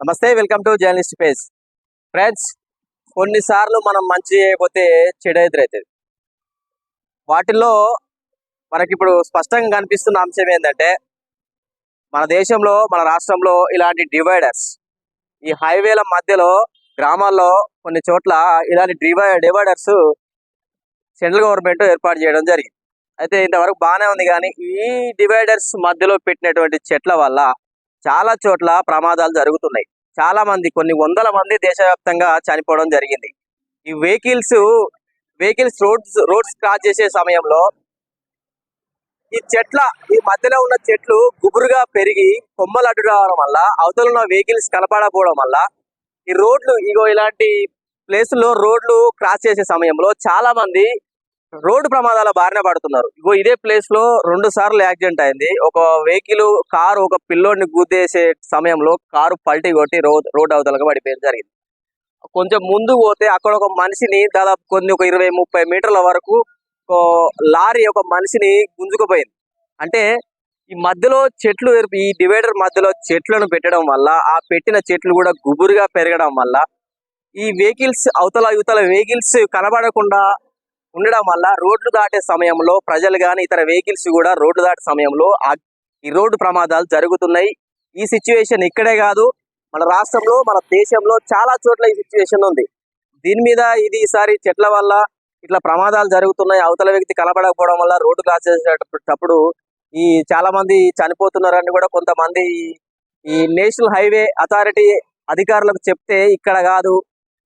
నమస్తే welcome to journalist page. Friends కొన్నిసార్లు మనం మంచి చేయకపోతే చెడు ఎదురవుతుంది వాటిల్లో మనకి ఇప్పుడు స్పష్టంగా కనిపిస్తున్న అంశం ఏంటంటే మన దేశంలో మన రాష్ట్రంలో ఇలాంటి డివైడర్స్ ఈ హైవేల మధ్యలో గ్రామాల్లో కొన్ని చోట్ల ఇలాంటి డివై డివైడర్స్ సెంట్రల్ గవర్నమెంట్ ఏర్పాటు చేయడం జరిగింది. అయితే ఇంతవరకు బాగానే ఉంది కానీ ఈ డివైడర్స్ మధ్యలో పెట్టినటువంటి చెట్ల వల్ల చాలా చోట్ల ప్రమాదాలు జరుగుతున్నాయి. చాలా మంది కొన్ని వందల మంది దేశవ్యాప్తంగా చనిపోవడం జరిగింది. ఈ vehicles vehicles roads roads cross చేసే సమయంలో ఈ చెట్ల ఈ మధ్యలో ఉన్న చెట్లు గుబురుగా పెరిగి కొమ్మలు అడ్డు రావడం వల్ల అవతల ఉన్న వెహికల్స్ కనపడకపోవడం వల్ల ఈ రోడ్లు ఇగో ఇలాంటి ప్లేసుల్లో రోడ్లు క్రాస్ చేసే సమయంలో చాలా మంది రోడ్డు ప్రమాదాల బారిన పడుతున్నారు. ఇగో ఇదే ప్లేస్లో రెండు సార్లు యాక్సిడెంట్ అయింది. ఒక వెహికల్ కారు ఒక పిల్లోడిని గుద్దేసే సమయంలో కారు పల్టీ కొట్టి రోడ్ రోడ్ అవతలగా పడిపోయింది జరిగింది. కొంచెం ముందు పోతే అక్కడ ఒక మనిషిని దాదాపు కొన్ని ఒక ఇరవై ముప్పై మీటర్ల వరకు లారీ ఒక మనిషిని గుంజుకుపోయింది. అంటే ఈ మధ్యలో చెట్లు ఈ డివైడర్ మధ్యలో చెట్లను పెట్టడం వల్ల ఆ పెట్టిన చెట్లు కూడా గుబురుగా పెరగడం వల్ల ఈ వెహికల్స్ అవతల యువతల వెహికల్స్ కనబడకుండా ఉండడం వల్ల రోడ్లు దాటే సమయంలో ప్రజలు కానీ ఇతర వెహికల్స్ కూడా రోడ్లు దాటే సమయంలో ఈ రోడ్డు ప్రమాదాలు జరుగుతున్నాయి. ఈ సిచ్యువేషన్ ఇక్కడే కాదు. మన రాష్ట్రంలో మన దేశంలో చాలా చోట్ల ఈ సిచ్యువేషన్ ఉంది. దీని మీద ఇది ఈసారి చెట్ల వల్ల ఇట్లా ప్రమాదాలు జరుగుతున్నాయి. అవతల వ్యక్తి కనబడకపోవడం వల్ల రోడ్డు క్రాస్ చేసేటప్పుడు ఈ చాలా మంది చనిపోతున్నారని కూడా కొంతమంది ఈ నేషనల్ హైవే అథారిటీ అధికారులకు చెప్తే ఇక్కడ కాదు.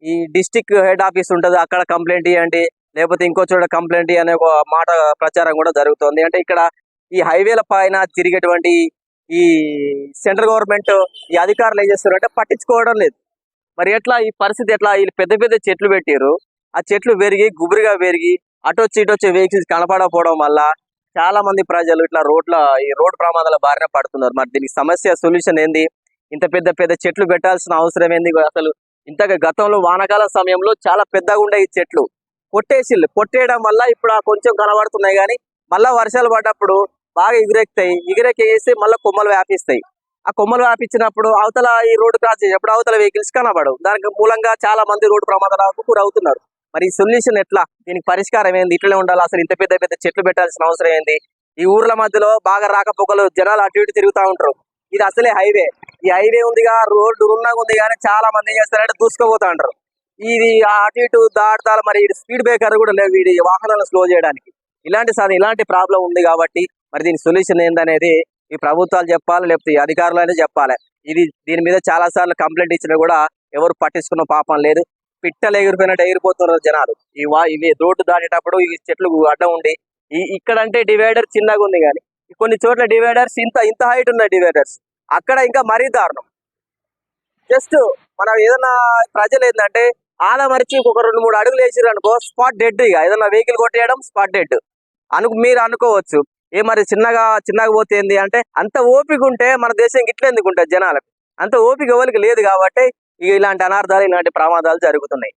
ఈ డిస్టిక్ హెడ్ ఆఫీస్ ఉంటుంది. అక్కడ కంప్లైంట్ ఇవ్వండి లేకపోతే ఇంకో చోట కంప్లైంట్ అనే ఒక మాట ప్రచారం కూడా జరుగుతుంది. అంటే ఇక్కడ ఈ హైవేల పైన తిరిగేటువంటి ఈ సెంట్రల్ గవర్నమెంట్ ఈ అధికారులు ఏం చేస్తారంటే పట్టించుకోవడం లేదు. మరి ఎట్లా ఈ పరిస్థితి ఎట్లా? వీళ్ళు పెద్ద పెద్ద చెట్లు పెట్టారు ఆ చెట్లు పెరిగి గుబురుగా పెరిగి అటు వచ్చి ఇటు వచ్చే వెహికల్స్ కనపడకపోవడం వల్ల చాలా మంది ప్రజలు ఇట్లా రోడ్ల ఈ రోడ్ ప్రమాదాల బారిన పడుతున్నారు. మరి దీనికి సమస్య సొల్యూషన్ ఏంది? ఇంత పెద్ద పెద్ద చెట్లు పెట్టాల్సిన అవసరం ఏంది? అసలు ఇంతగా గతంలో వానకాల సమయంలో చాలా పెద్దగా ఉండే ఈ చెట్లు. కొట్టేసిల్లు కొట్టేయడం వల్ల ఇప్పుడు ఆ కొంచెం కనబడుతున్నాయి కానీ మళ్ళీ వర్షాలు పడ్డప్పుడు బాగా ఎగిరెక్కుతాయి ఎగిరెక్కేసి మళ్ళీ కొమ్మలు వ్యాపిస్తాయి. ఆ కొమ్మలు వ్యాపించినప్పుడు అవతల ఈ రోడ్డు క్రాస్ చేసేప్పుడు అవతల వెహికల్స్ కనబడవు. దానికి మూలంగా చాలా మంది రోడ్డు ప్రమాదాలకు గురవుతున్నారు. మరి ఈ సొల్యూషన్ ఎట్లా? దీనికి పరిష్కారం ఏంది? ఇట్లనే ఉండాలి? అసలు ఇంత పెద్ద పెద్ద చెట్లు పెట్టాల్సిన అవసరం ఏంది? ఈ ఊర్ల మధ్యలో బాగా రాకపోకలు జనాలు అటు ఇటు తిరుగుతూ ఉంటారు. ఇది అసలే హైవే ఈ హైవే ఉందిగా రోడ్డు ఉన్నగా ఉంది కానీ చాలా మంది ఏం చేస్తారంటే దూసుకుపోతా ఉంటారు. ఇది అటు ఇటు దాడతాల మరి స్పీడ్ బ్రేకర్ కూడా లేవు వీడి వాహనాలను స్లో చేయడానికి. ఇలాంటి సార్ ఇలాంటి ప్రాబ్లం ఉంది కాబట్టి మరి దీని సొల్యూషన్ ఏందనేది ఈ ప్రభుత్వాలు చెప్పాలి లేకపోతే ఈ చెప్పాలి. ఇది దీని మీద చాలా సార్లు కంప్లైంట్ ఇచ్చినా కూడా ఎవరు పట్టించుకున్న పాపం లేదు. పిట్టలు ఎగిరిపోయినట్టు ఎగిరిపోతున్నారు జనాలు. ఈ వా ఇవి రోడ్డు దాటేటప్పుడు ఈ చెట్లు అడ్డం ఉండి ఈ ఇక్కడంటే డివైడర్ చిన్నగా ఉంది కానీ కొన్ని చోట్ల డివైడర్స్ ఇంత ఇంత హైట్ ఉన్నాయి డివైడర్స్ అక్కడ ఇంకా మరీ దారుణం. జస్ట్ మనం ఏదైనా ప్రజలు ఏంటంటే ఆలమరిచి ఒక రెండు మూడు అడుగులు వేసిర్రు అనుకో స్పాట్ డెడ్ ఇక. ఏదైనా వెహికల్ కొట్టేయడం స్పాట్ డెడ్ అను మీరు అనుకోవచ్చు. ఏ మరి చిన్నగా చిన్నగా పోతే ఏంది అంటే అంత ఓపిక ఉంటే మన దేశం ఇట్లా ఎందుకు జనాలకు? అంత ఓపిక ఎవరికి లేదు కాబట్టి ఇక ఇలాంటి అనార్థాలు ఇలాంటి ప్రమాదాలు జరుగుతున్నాయి.